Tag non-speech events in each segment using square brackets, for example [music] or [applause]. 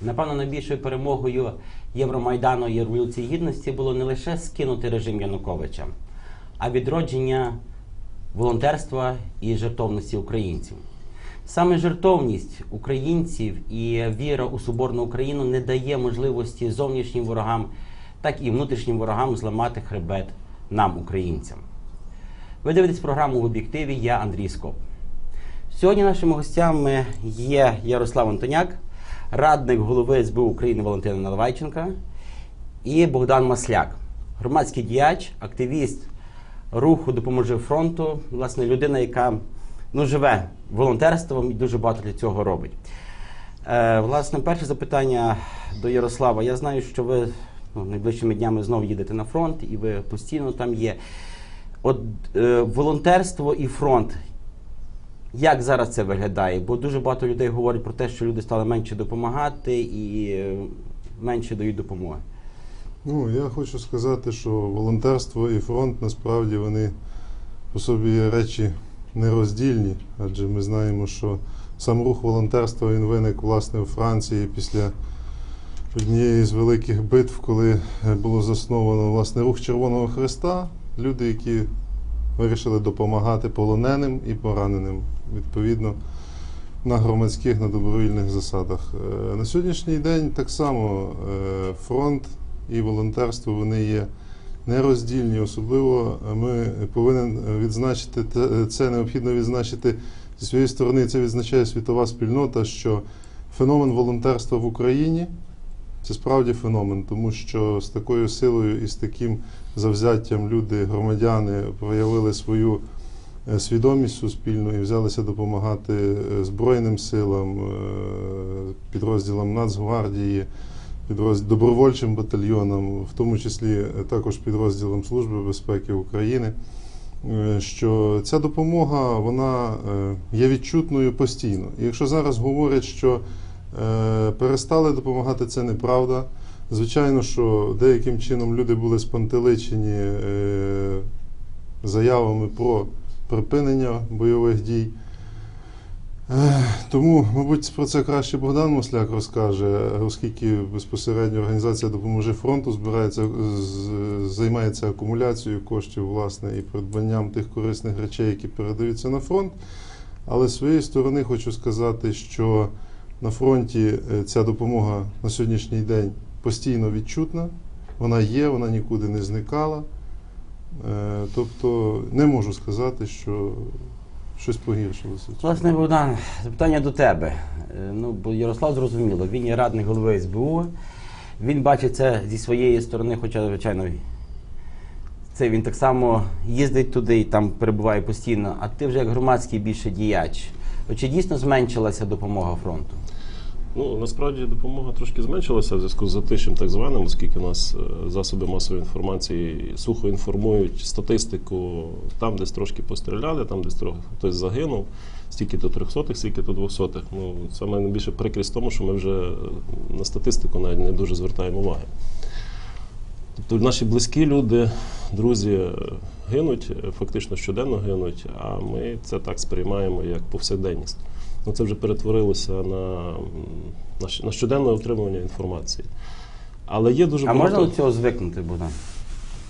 Напевно, найбільшою перемогою Євромайдану і Революції Гідності було не лише скинути режим Януковича, а відродження волонтерства і жертовності українців. Саме жертовність українців і віра у соборну Україну не дає можливості зовнішнім ворогам, так і внутрішнім ворогам зламати хребет нам, українцям. Ви дивитесь програму в об'єктиві. Я Андрій Скоп. Сьогодні нашими гостями є Ярослав Антоняк, радник голови СБУ України Валентина Наливайченка і Богдан Масляк, громадський діяч, активіст руху Допоможи фронту, власне, людина, яка ну, живе волонтерством і дуже багато для цього робить. Е, власне, перше запитання до Ярослава. Я знаю, що ви ну, найближчими днями знову їдете на фронт, і ви постійно там є. От е, волонтерство і фронт. Як зараз це виглядає? Бо дуже багато людей говорять про те, що люди стали менше допомагати і е, менше дають допомоги. Ну, я хочу сказати, що волонтерство і фронт насправді вони по собі речі нероздільні, адже ми знаємо, що сам рух волонтерства він виник власне у Франції після однієї з великих битв, коли було засновано власне рух Червоного Христа. Люди, які вирішили допомагати полоненим і пораненим, відповідно, на громадських, на добровільних засадах. Е, На сьогоднішній день так само е, фронт і волонтерство вони є нероздільні. Особливо ми повинен відзначити це необхідно відзначити зі своєї сторони. Це відзначає світова спільнота, що феномен волонтерства в Україні це справді феномен, тому що з такою силою і з таким завзяттям люди, громадяни проявили свою свідомість суспільну і взялися допомагати е, Збройним силам, е, підрозділам Нацгвардії, підроз- добровольчим батальйонам, в тому числі е, також підрозділам Служби безпеки України. е, Що ця допомога вона е, є відчутною постійно. І якщо зараз говорять, що е, перестали допомагати, це неправда. Звичайно, що деяким чином люди були спантеличені е, заявами про припинення бойових дій. Тому, мабуть, про це краще Богдан Масляк розкаже, оскільки безпосередньо організація допоможе фронту збирається займається акумуляцією коштів власне і придбанням тих корисних речей, які передаються на фронт. Але з своєї сторони хочу сказати, що на фронті е, ця допомога на сьогоднішній день постійно відчутна. Вона є, вона нікуди не зникала. Е, Тобто не можу сказати, що щось погіршилося. Власне, Богдан, запитання до тебе. Е, Ну, бо Ярослав зрозуміло, він є радник голови СБУ. Він бачить це зі своєї сторони, хоча, звичайно, це він так само їздить туди і там перебуває постійно. А ти вже як громадський більше діяч. Чи дійсно зменшилася допомога фронту? Ну насправді допомога трошки зменшилася в зв'язку з затишем так званим, оскільки у нас е, засоби масової інформації сухо інформують статистику там, десь трошки постріляли, там десь трохи хтось загинув, стільки то трьохсотих, стільки то двохсотих. Ну саме найбільше прикрість в тому, що ми вже на статистику навіть не дуже звертаємо уваги. Тобто наші близькі люди, друзі е, гинуть, е, фактично щоденно гинуть, а ми це так сприймаємо як повсякденність. Ну, це вже перетворилося на, на щоденне отримування інформації. Але є дуже А багато, можна до цього звикнути, Богдан?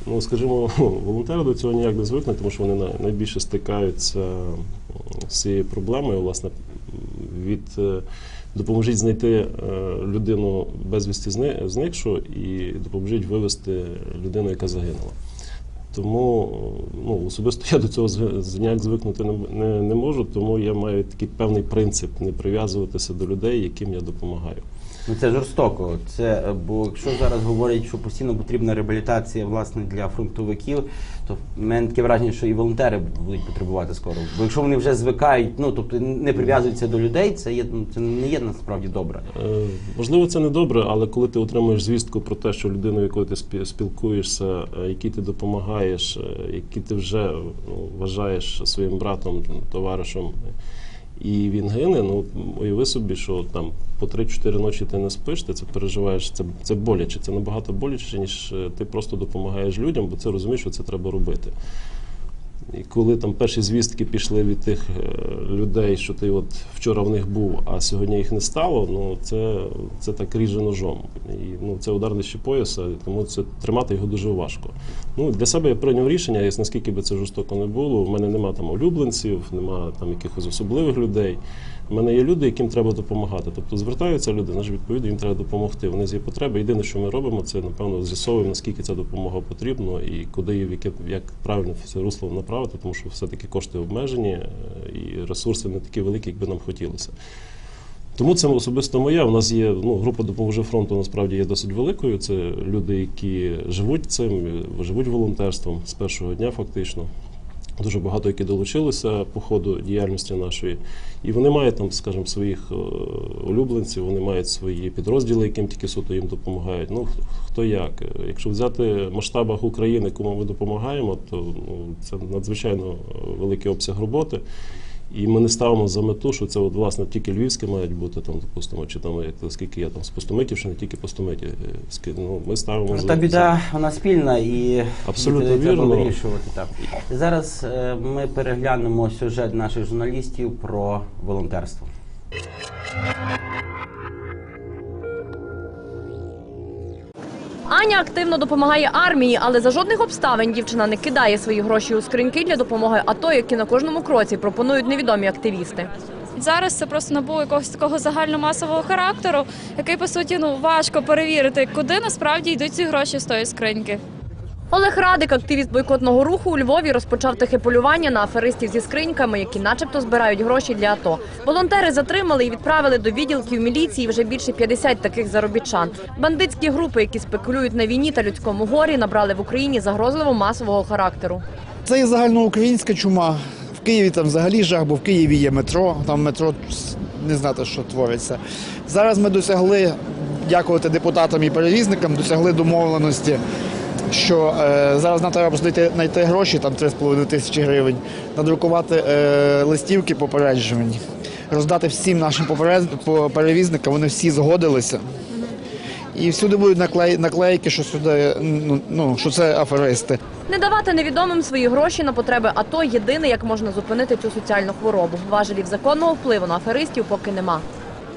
ну скажімо, [laughs] волонтери до цього ніяк не звикнуть, тому що вони най- найбільше стикаються з цією проблемою, власне, від е, допоможіть знайти е, людину безвісті зни- зникшу і допоможіть вивести людину, яка загинула. Тому ну, особисто я до цього ніяк звикнути не, не, не можу, тому я маю такий певний принцип не прив'язуватися до людей, яким я допомагаю. Ну це жорстоко. Це е, бо якщо зараз говорять, що постійно потрібна реабілітація власне для фронтовиків, то в мене таке враження, що і волонтери будуть потребувати скоро. Бо якщо вони вже звикають, ну тобто не прив'язуються до людей, це є ну, це не є насправді добре. Е, Можливо, це не добре, але коли ти отримуєш звістку про те, що людина, якою ти спі- спілкуєшся, е, якій ти допомагаєш, е, який ти вже ну, вважаєш своїм братом, товаришем, і він гине, ну уяви собі, що там по 3-4 ночі ти не спиш, ти це переживаєш, це, це боляче, це набагато боляче, ніж е, ти просто допомагаєш людям, бо це розумієш, що це треба робити. І коли там перші звістки пішли від тих е, людей, що ти от вчора в них був, а сьогодні їх не стало, ну це, це так ріже ножом. І ну, це удар нижче пояса, тому це тримати його дуже важко. Ну, для себе я прийняв рішення, і наскільки би це жорстоко не було. У мене нема там улюбленців, нема там якихось особливих людей. У мене є люди, яким треба допомагати. Тобто звертаються люди, наш відповідно, їм треба допомогти. Вони є потреби. Єдине, що ми робимо, це напевно з'ясовуємо, наскільки ця допомога потрібна і куди її в як правильно це русло направити, тому що все-таки кошти обмежені е, і ресурси не такі великі, як би нам хотілося. Тому це особисто моє. У нас є ну, група допоможе фронту насправді є досить великою. Це люди, які живуть цим, живуть волонтерством з першого дня, фактично. Дуже багато, які долучилися по ходу діяльності нашої, і вони мають там, скажімо, своїх е, улюбленців, вони мають свої підрозділи, яким тільки суто їм допомагають. Ну хто як. Якщо взяти масштабах України, кому ми допомагаємо, то ну, це надзвичайно е, великий обсяг роботи. І ми не ставимо за мету, що це от, власне тільки львівське мають бути там, допустимо, чи там як скільки я там з Пустомитівщини, тільки не тільки ски- Ну, ми ставимо Та за біда вона спільна і Абсолютно вірно. вирішувати. Так. Зараз е, ми переглянемо сюжет наших журналістів про волонтерство. Аня активно допомагає армії, але за жодних обставин дівчина не кидає свої гроші у скриньки для допомоги АТО, які на кожному кроці пропонують невідомі активісти. Зараз це просто набув якогось такого загальномасового характеру, який по суті ну важко перевірити, куди насправді йдуть ці гроші з тої скриньки. Олег Радик, активіст бойкотного руху у Львові, розпочав тихе полювання на аферистів зі скриньками, які начебто збирають гроші для АТО. Волонтери затримали і відправили до відділків міліції вже більше 50 таких заробітчан. Бандитські групи, які спекулюють на війні та людському горі, набрали в Україні загрозливо масового характеру. Це є загальноукраїнська чума. В Києві там взагалі жах, бо в Києві є метро, там метро не знати, що твориться. Зараз ми досягли, дякувати депутатам і перевізникам, досягли домовленості, що е, зараз нам треба знайти, знайти гроші, там 3,5 тисячі гривень, надрукувати е, листівки попереджувань, роздати всім нашим перевізникам, вони всі згодилися. І всюди будуть наклей, наклейки, що сюди ну, ну що це аферисти. Не давати невідомим свої гроші на потреби АТО – єдине, як можна зупинити цю соціальну хворобу. Важелів законного впливу на аферистів поки нема.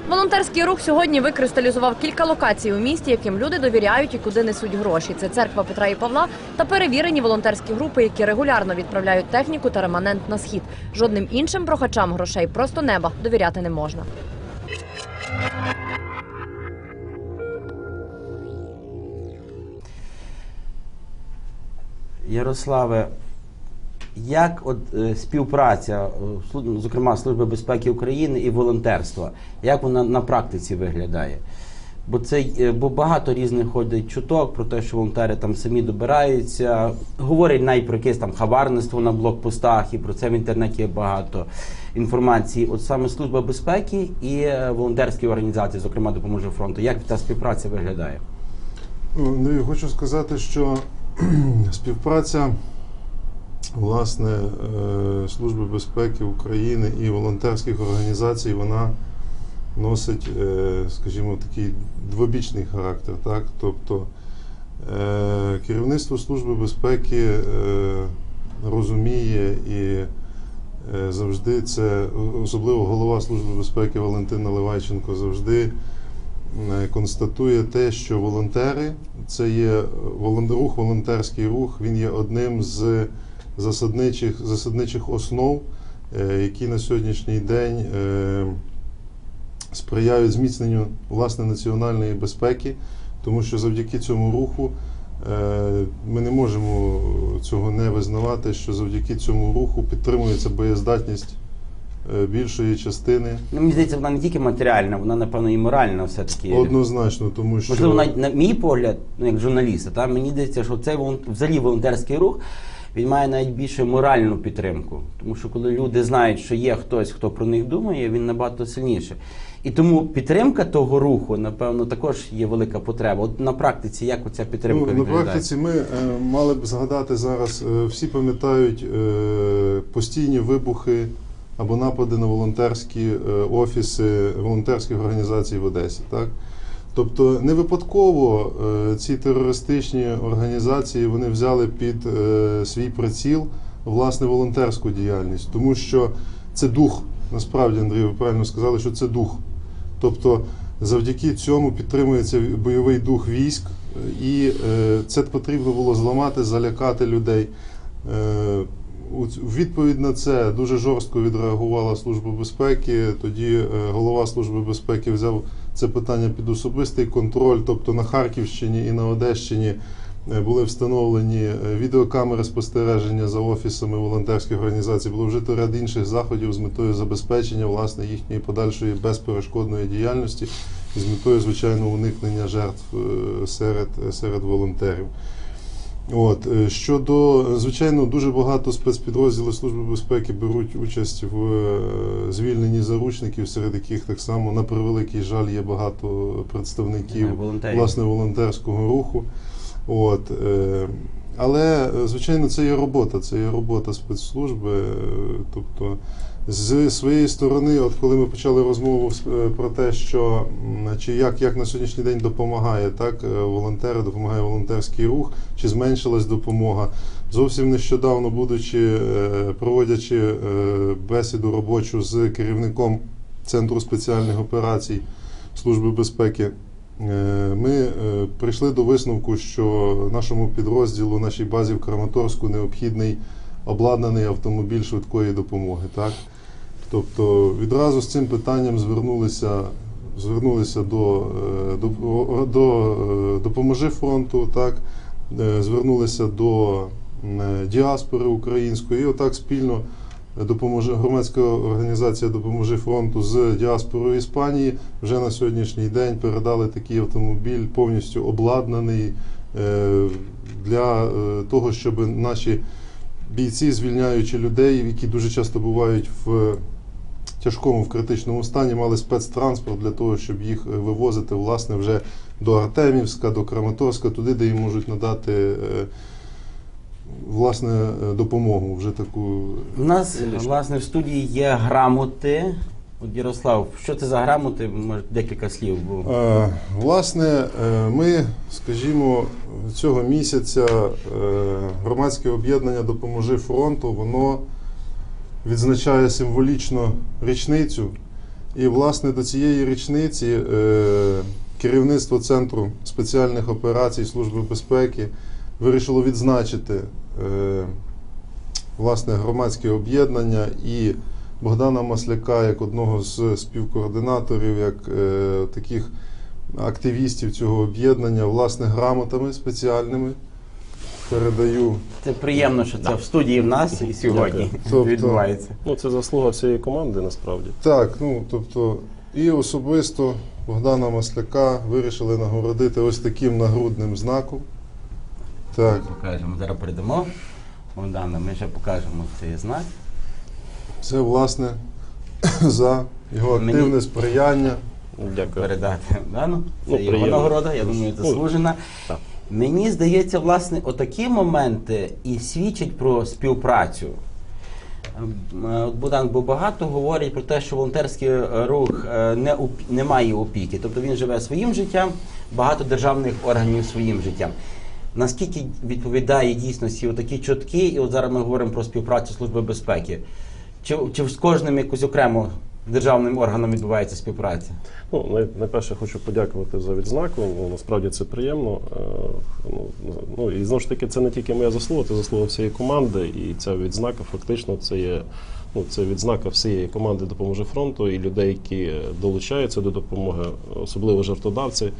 Волонтерський рух сьогодні викристалізував кілька локацій у місті, яким люди довіряють і куди несуть гроші. Це церква Петра і Павла та перевірені волонтерські групи, які регулярно відправляють техніку та реманент на схід. Жодним іншим прохачам грошей просто неба довіряти не можна. Ярославе, як от е, співпраця, е, зокрема Служби безпеки України і волонтерства, як вона на практиці виглядає? Бо це е, бо багато різних ходить чуток про те, що волонтери там самі добираються, говорять навіть про якесь там хабарництво на блокпостах, і про це в інтернеті є багато інформації. От саме Служба безпеки і е, волонтерські організації, зокрема допоможе фронту. Як та співпраця виглядає? Ну, і хочу сказати, що [clears throat] співпраця власне е, Служби безпеки України і волонтерських організацій вона носить, е, скажімо, такий двобічний характер. Так? Тобто е, керівництво Служби безпеки розуміє і завжди це, особливо голова Служби безпеки Валентина Левайченко, завжди констатує те, що волонтери це є волон- рух, волонтерський рух, він є одним з засадничих, засадничих основ, е, які на сьогоднішній день е, сприяють зміцненню власне національної безпеки, тому що завдяки цьому руху е, ми не можемо цього не визнавати, що завдяки цьому руху підтримується боєздатність більшої частини. Ну, мені здається, вона не тільки матеріальна, вона, напевно, і моральна все-таки. Однозначно, тому що Можливо, навіть на мій погляд, ну як журналіста, та мені здається, що цей взагалі волонтерський рух він має навіть більше моральну підтримку. Тому що коли люди знають, що є хтось, хто про них думає, він набагато сильніше. І тому підтримка того руху, напевно, також є велика потреба. От на практиці, як оця підтримка Ну, на практиці ми е, мали б згадати зараз, е, всі пам'ятають е, постійні вибухи або напади на волонтерські е, офіси волонтерських організацій в Одесі. Так? Тобто не випадково е, ці терористичні організації вони взяли під е, свій приціл власне волонтерську діяльність, тому що це дух. Насправді, Андрій, ви правильно сказали, що це дух. Тобто завдяки цьому підтримується бойовий дух військ, і е, це потрібно було зламати, залякати людей. У відповідь на це дуже жорстко відреагувала Служба безпеки. Тоді голова Служби безпеки взяв це питання під особистий контроль. Тобто на Харківщині і на Одещині е, були встановлені е, відеокамери спостереження за офісами волонтерських організацій. Було вжито ряд інших заходів з метою забезпечення власне їхньої подальшої безперешкодної діяльності і з метою звичайно уникнення жертв е, серед, серед волонтерів. От е, щодо звичайно, дуже багато спецпідрозділів Служби безпеки беруть участь в е, звільненні заручників, серед яких так само на превеликий жаль є багато представників Е, волонтерів. власне волонтерського руху. От, е, але, е, звичайно, це є робота, це є робота спецслужби. е, Тобто, з своєї сторони, от коли ми почали розмову е, про те, що чи як, як на сьогоднішній день допомагає так, е, волонтери, допомагає волонтерський рух, чи зменшилась допомога. Зовсім нещодавно, будучи е, проводячи бесіду робочу з керівником Центру спеціальних операцій Служби безпеки. Ми прийшли до висновку, що нашому підрозділу, нашій базі в Краматорську необхідний обладнаний автомобіль швидкої допомоги. Так? Тобто відразу з цим питанням звернулися, звернулися до, е, до, до е, допоможи фронту, так? Е, звернулися до діаспори української, і отак спільно допоможе громадська організація Допоможи фронту з діаспорою Іспанії вже на сьогоднішній день передали такий автомобіль повністю обладнаний для того, щоб наші бійці, звільняючи людей, які дуже часто бувають в тяжкому, в критичному стані, мали спецтранспорт для того, щоб їх е, вивозити власне вже до Артемівська, до Краматорська, туди, де їм можуть надати е, власне е, допомогу. Вже таку У нас власне в студії є грамоти. От Ярослав, що це за грамоти? Може декілька слів. Бо... Е, Власне, ми, скажімо, цього місяця е, громадське об'єднання Допоможи фронту, воно відзначає символічно річницю. І, власне, до цієї річниці е, керівництво Центру спеціальних операцій Служби безпеки вирішило відзначити е, власне громадське об'єднання і Богдана Масляка як одного з співкоординаторів, як е, таких активістів цього об'єднання, власне, грамотами спеціальними. Передаю. Це приємно, що це в студії в нас і сьогодні Тобто- відбувається. Ну, це заслуга всієї команди насправді. Так, ну тобто, і особисто Богдана Масляка вирішили нагородити ось таким нагрудним знаком. Так, Покажемо. Зараз передамо. Богдана, ми ще покажемо цей знак. це власне [coughs] за його Мені- активне сприяння. Дякую. передати Богдану. Ну, його приємно. нагорода, я думаю, Ну, заслужена. так. Мені здається, власне, отакі моменти і свідчать про співпрацю. Ем, е, Богдан, бо багато говорять про те, що волонтерський рух е, не, не має опіки. Тобто він живе своїм життям, багато державних органів своїм життям. Наскільки відповідає дійсності отакі чутки, і от зараз ми говоримо про співпрацю Служби безпеки. Чи, чи з кожним якось окремо державним органом відбувається співпраця? Ну, найперше хочу подякувати за відзнаку. Ну, насправді це приємно. Е, Ну, ну і знову ж таки, це не тільки моя заслуга, це заслуга всієї команди. І ця відзнака фактично це є. Ну, це відзнака всієї команди допоможе фронту і людей, які долучаються до допомоги, особливо жертводавці.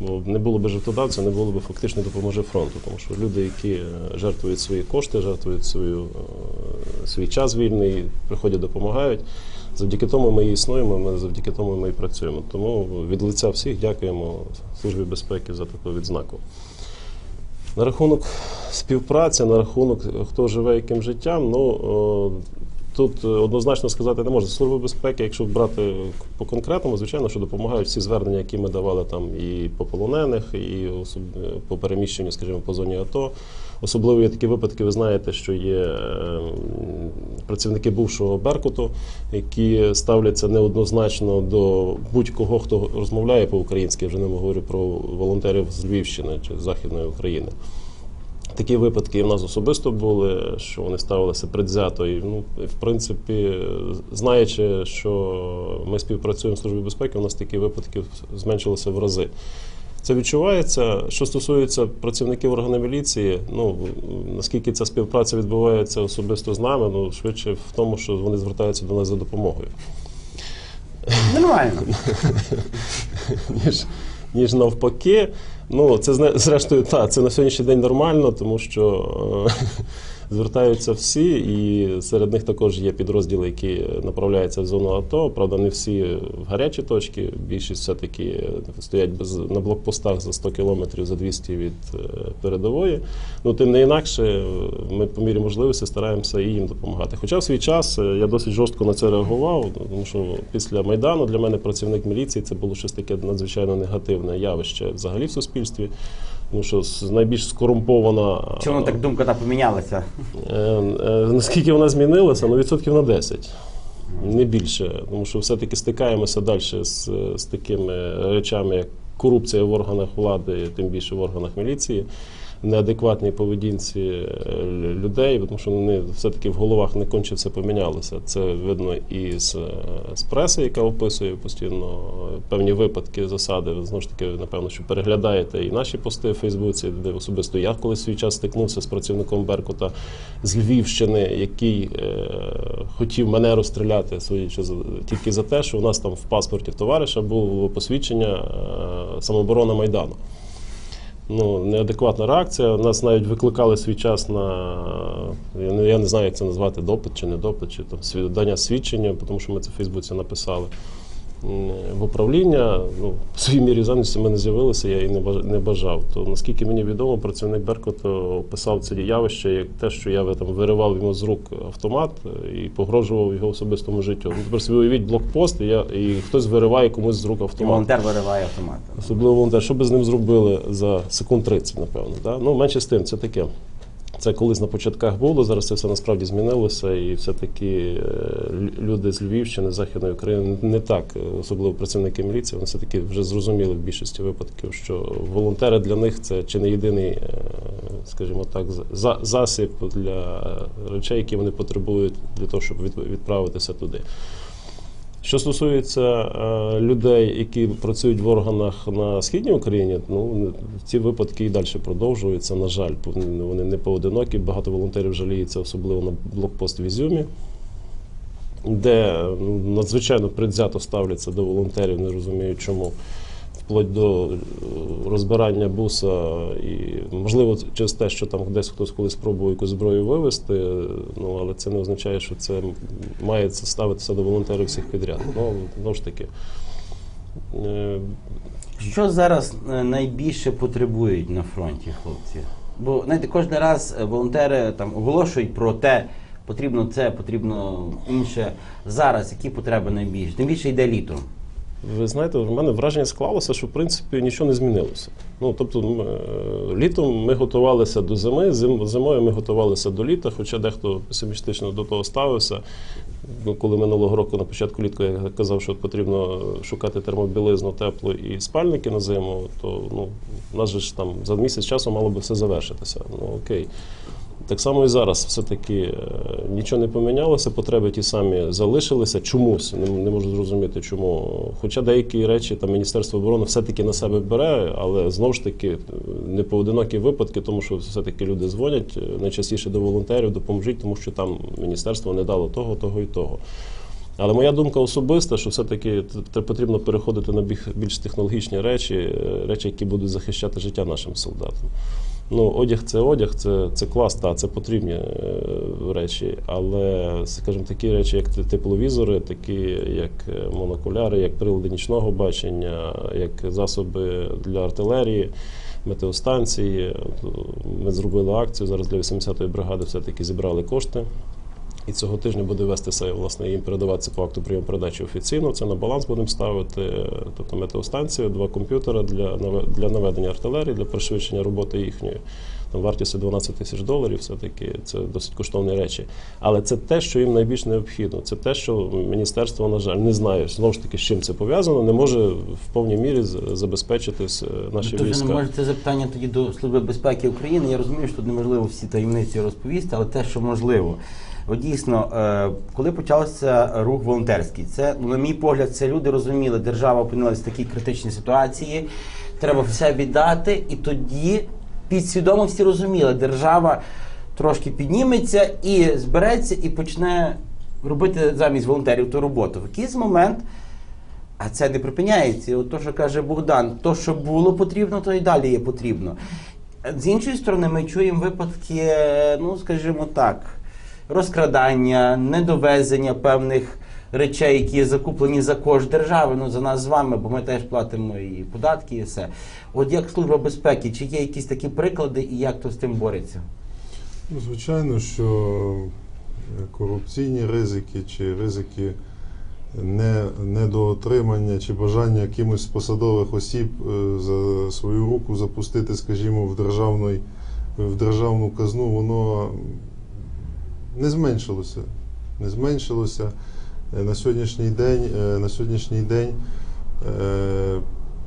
Бо не було б жертводавця, не було б фактично допоможе фронту, тому що люди, які жертвують свої кошти, жертвують свою, е, свій час вільний, приходять, допомагають. Завдяки тому ми і існуємо, ми завдяки тому ми і працюємо. Тому від лиця всіх дякуємо Службі безпеки за таку відзнаку. На рахунок співпраці, на рахунок хто живе яким життям, ну тут е, однозначно сказати не можна. Служба безпеки, якщо брати по конкретному, звичайно, що допомагають всі звернення, які ми давали там і по полонених, і по переміщенню, скажімо, по зоні АТО. Особливо є такі випадки, ви знаєте, що є е, працівники бувшого Беркуту, які ставляться неоднозначно до будь-кого, хто розмовляє по-українськи. Я вже не говорю про волонтерів з Львівщини чи Західної України. Такі випадки і в нас особисто були, що вони ставилися предвзято. І, ну, в принципі, знаючи, що ми співпрацюємо з Службою безпеки, у нас такі випадки зменшилися в рази. Це відчувається. Що стосується працівників органу міліції, ну наскільки ця співпраця відбувається особисто з нами, ну швидше в тому, що вони звертаються до нас за допомогою. Нормально. [laughs] ніж, ніж навпаки. Ну, це зрештою, так, це на сьогоднішній день нормально, тому що е, звертаються всі, і серед них також є підрозділи, які направляються в зону АТО. Правда, не всі в гарячі точки. Більшість все-таки стоять без, на блокпостах за 100 кілометрів, за 200 від е, передової. Ну, тим не інакше, ми по мірі можливості стараємося і їм допомагати. Хоча в свій час е, я досить жорстко на це реагував, тому що після Майдану для мене працівник міліції це було щось таке надзвичайно негативне явище взагалі в суспільстві. Тому що с- найбільш скорумпована Чому так думка та помінялася? Е, е, Наскільки вона змінилася? Ну, відсотків на 10. Не більше. Тому що все-таки стикаємося далі з, з такими речами, як корупція в органах влади, тим більше в органах міліції, неадекватній поведінці е, людей, тому що вони все-таки в головах не конче все помінялося. Це видно і з, е, з преси, яка описує постійно певні випадки, засади. Знову ж таки, напевно, що переглядаєте і наші пости в Фейсбуці, де особисто я колись свій час стикнувся з працівником Беркута з Львівщини, який е, хотів мене розстріляти, судячи тільки за те, що у нас там в паспорті товариша було посвідчення е, самооборона Майдану. Ну, неадекватна реакція. Нас навіть викликали свій час на я не, я не знаю, як це назвати, допит чи не допит, чи там свідання свідчення, тому що ми це в Фейсбуці написали. В управління ну, в своїй мірі зайнятості ми не з'явилися, я і не баж- бажав. То наскільки мені відомо, працівник Беркуту описав це явище як те, що я там виривав йому з рук автомат е, і погрожував його особистому життю. Ну, тепер собі уявіть блокпост, і, я, і хтось вириває комусь з рук І автомат. волонтер вириває автомат. Особливо волонтер. Що би з ним зробили за секунд 30, напевно. Да? Ну, менше з тим, це таке. Це колись на початках було, зараз це все насправді змінилося, і все-таки е, люди з Львівщини, Західної України не так, е, особливо працівники міліції, вони все-таки вже зрозуміли в більшості випадків, що волонтери для них це чи не єдиний, е, скажімо так, за- засіб для речей, які вони потребують для того, щоб відправитися туди. Що стосується е, людей, які працюють в органах на східній Україні, ну ці випадки і далі продовжуються. На жаль, вони не поодинокі. Багато волонтерів жаліється, особливо на блокпост в Ізюмі, де ну, надзвичайно предвзято ставляться до волонтерів, не розуміють чому. Вплоть до е, розбирання буса, і можливо через те, що там десь хтось колись спробував якусь зброю вивезти, ну але це не означає, що це має ставитися до волонтерів всіх підряд. Ну знову ж таки. е, Що зараз е, найбільше потребують на фронті хлопці? Бо знаєте, кожен раз волонтери там оголошують про те, потрібно це, потрібно інше. Зараз які потреби найбільше? Тим більше йде літо. Ви знаєте, в мене враження склалося, що в принципі нічого не змінилося. Ну тобто, м, е, літом ми готувалися до зими, зим, зимою ми готувалися до літа, хоча дехто песимістично до того ставився. Ну, Коли минулого року на початку літку я казав, що потрібно шукати термобілизну, тепло і спальники на зиму, то ну, у нас же ж там за місяць часу мало би все завершитися. Ну окей. Так само і зараз все-таки е, нічого не помінялося, потреби ті самі залишилися чомусь. Не, не можу зрозуміти, чому. Хоча деякі речі там Міністерство оборони все-таки на себе бере, але знову ж таки е, не поодинокі випадки, тому що все-таки люди дзвонять е, найчастіше до волонтерів, допоможіть, тому що там міністерство не дало того, того і того. Але моя думка особиста, що все-таки потрібно переходити на більш технологічні речі, речі, які будуть захищати життя нашим солдатам. Ну, одяг це одяг, це, це клас, та це потрібні е, речі. Але, скажімо, такі речі, як тепловізори, такі як е, монокуляри, як прилади нічного бачення, як засоби для артилерії, метеостанції. Ми зробили акцію зараз для 80-ї бригади, все-таки зібрали кошти. І цього тижня буде вестися власне їм передаватися по акту прийому передачі офіційно. Це на баланс будемо ставити, тобто метеостанція, два комп'ютери для для наведення артилерії, для пришвидшення роботи їхньої. Там вартістю 12 тисяч доларів, все-таки це досить коштовні речі. Але це те, що їм найбільш необхідно. Це те, що міністерство, на жаль, не знає знову ж таки, з чим це пов'язано, не може в повній мірі забезпечити наші Тож війська. не може це запитання тоді до Служби безпеки України. Я розумію, що тут неможливо всі таємниці розповісти, але те, що можливо. От дійсно, е, коли почався рух волонтерський, це, ну, на мій погляд, це люди розуміли, держава опинилася в такій критичній ситуації, треба все віддати, і тоді підсвідомо всі розуміли, держава трошки підніметься і збереться, і почне робити замість волонтерів ту роботу. В якийсь момент а це не припиняється. От то, що каже Богдан, то, що було потрібно, то і далі є потрібно. З іншої сторони, ми чуємо випадки, ну скажімо так, розкрадання, недовезення певних речей, які є закуплені за кошт держави, ну за нас з вами, бо ми теж платимо і податки, і все. От як служба безпеки, чи є якісь такі приклади, і як то з тим бореться? Ну, звичайно, що е, корупційні ризики чи ризики не, недоотримання чи бажання якимось посадових осіб е, за свою руку запустити, скажімо, в, державний, в державну казну, воно не зменшилося. Не зменшилося. Е, На сьогоднішній день, е, на сьогоднішній день е,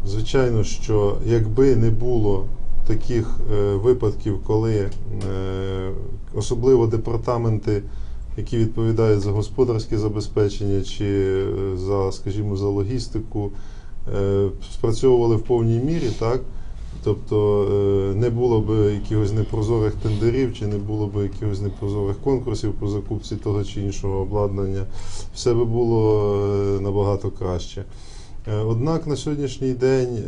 звичайно, що якби не було таких випадків, коли особливо департаменти, які відповідають за господарське забезпечення чи за, скажімо, за логістику, спрацьовували в повній мірі, так? Тобто е, не було б якихось непрозорих тендерів, чи не було б якихось непрозорих конкурсів по закупці того чи іншого обладнання, все би було е, набагато краще. Е, Однак на сьогоднішній день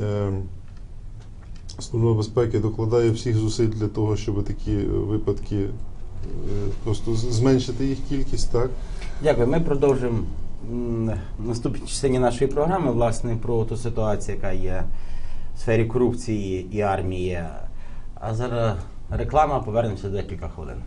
Служба безпеки докладає всіх зусиль для того, щоб такі випадки просто зменшити їх кількість, так? Дякую. Ми продовжимо в наступній частині нашої програми, власне, про ту ситуацію, яка є сфері корупції і армії. А зараз реклама, повернемося за декілька хвилин.